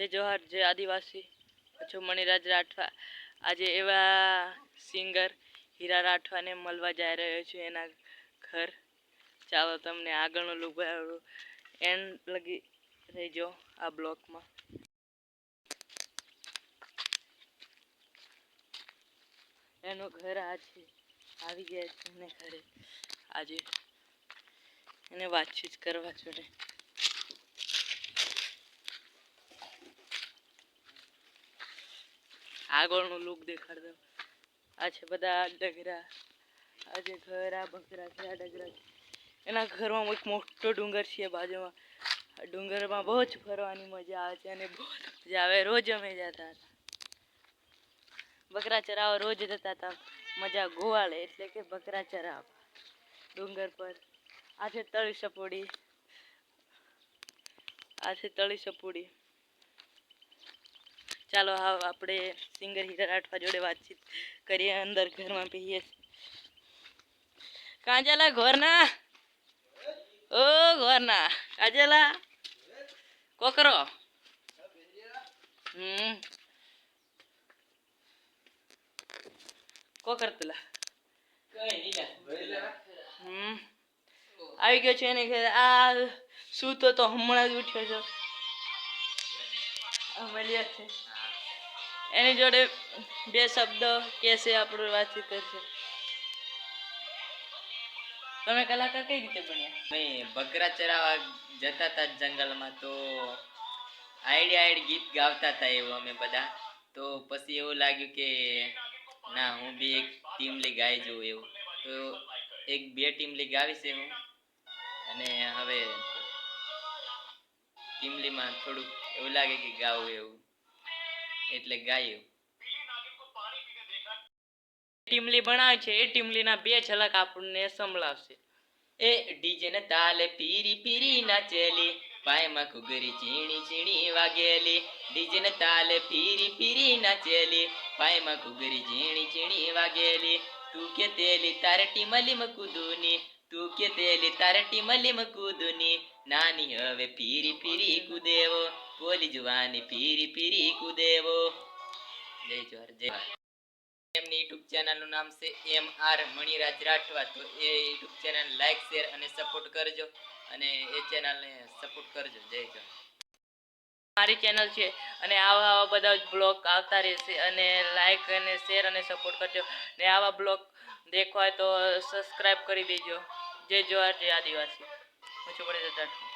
જય જોહર, જય આદિવાસી. છું મણિરાજ રાઠવા. આજે એવા સિંગર હીરા રાઠવાને મળવા જઈ રહ્યો છું એના ઘર. ચાલો તમને આગળનો બતાવું. એન્ડ લગી રહેજો આ બ્લોકમાં. એનું ઘર આ છે આવી ગયા છે ઘરે. આજે એને વાતચીત કરવા જોડે. આગળનું લુક દેખાડ દઉં. આ છે બધા ડગરા. આ જે ઘર, આ બકરા છે, આ ડગરા છે. એના ઘરમાં એક મોટો ડુંગર છે બાજુમાં. ડુંગરમાં બહુ જ ફરવાની મજા આવે છે અને બહુ મજા આવે. રોજ અમે જતા હતા. બકરા ચરાવવા રોજ જતા હતા. મજા ગોવાળે એટલે કે બકરા ચરાવવા ડુંગર પર. આ છે તળી સપોડી. આ છે તળી સપોડી. ચાલો હા આપણે સિંગર હીરા રાઠવા જોડે વાતચીત કરીએ, અંદર ઘરમાં પીએ કાંજાલા ઘોરના. ઓ ઘોરના. કાંજાલા કોકરો. હમ. કોકર તુલા હમ. આવી ગયો છે એને ઘેર. આ સૂતો તો હમણાં જ ઉઠ્યો છો. અમલિયા છે. એની જોડે બે શબ્દ કેસે આપણે વાતચીત કરશે. તમે કલાકાર કઈ રીતે બન્યા અમે બકરા ચરાવા જતા હતા જંગલમાં તો આઈડી આઈડ ગીત ગાવતા હતા એવું અમે બધા. તો પછી એવું લાગ્યું કે ના, હું બી એક ટીમ લઈ ગાઈ જોઉં એવું. તો એક બે ટીમ લઈ ગાવીશ હું. અને હવે ટીમલીમાં થોડુંક એવું લાગે કે ગાવું એવું. એટલે ગાયું. ટીમલી બનાવે છે એ ટીમલીના બે છલક આપણને સંભળાવશે. એ ડીજે ને તાલે પીરી પીરી નાચેલી પાયમાં ઘુઘરી ચીણી ચીણી વાગેલી. ડીજે ને તાલે પીરી પીરી નાચેલી પાયમાં ઘુઘરી ચીણી ચીણી વાગેલી. તું ತರಟಿ તારે ટીમલી કૂદુની નાની હવે પીરી પીરી કુદેવો બોલી જુવાની પીરી પીરી કુદેવો જય જોહર જય યુટ્યુબ ચેનલનું નામ છે એમ આર મણિરાજ રાઠવા. તો એ યુટ્યુબ ચેનલ લાઈક શેર અને સપોર્ટ કરજો અને એ ચેનલને સપોર્ટ કરજો. જય જોહાર મારી ચેનલ છે. અને આવા આવા બધા જ બ્લોગ આવતા રહેશે. અને લાઇક અને શેર અને સપોર્ટ કરજો. ને આવા બ્લોગ દેખવા હોય તો સબસ્ક્રાઈબ કરી દેજો. જય જોહાર જય આદિવાસી. હું છું પડે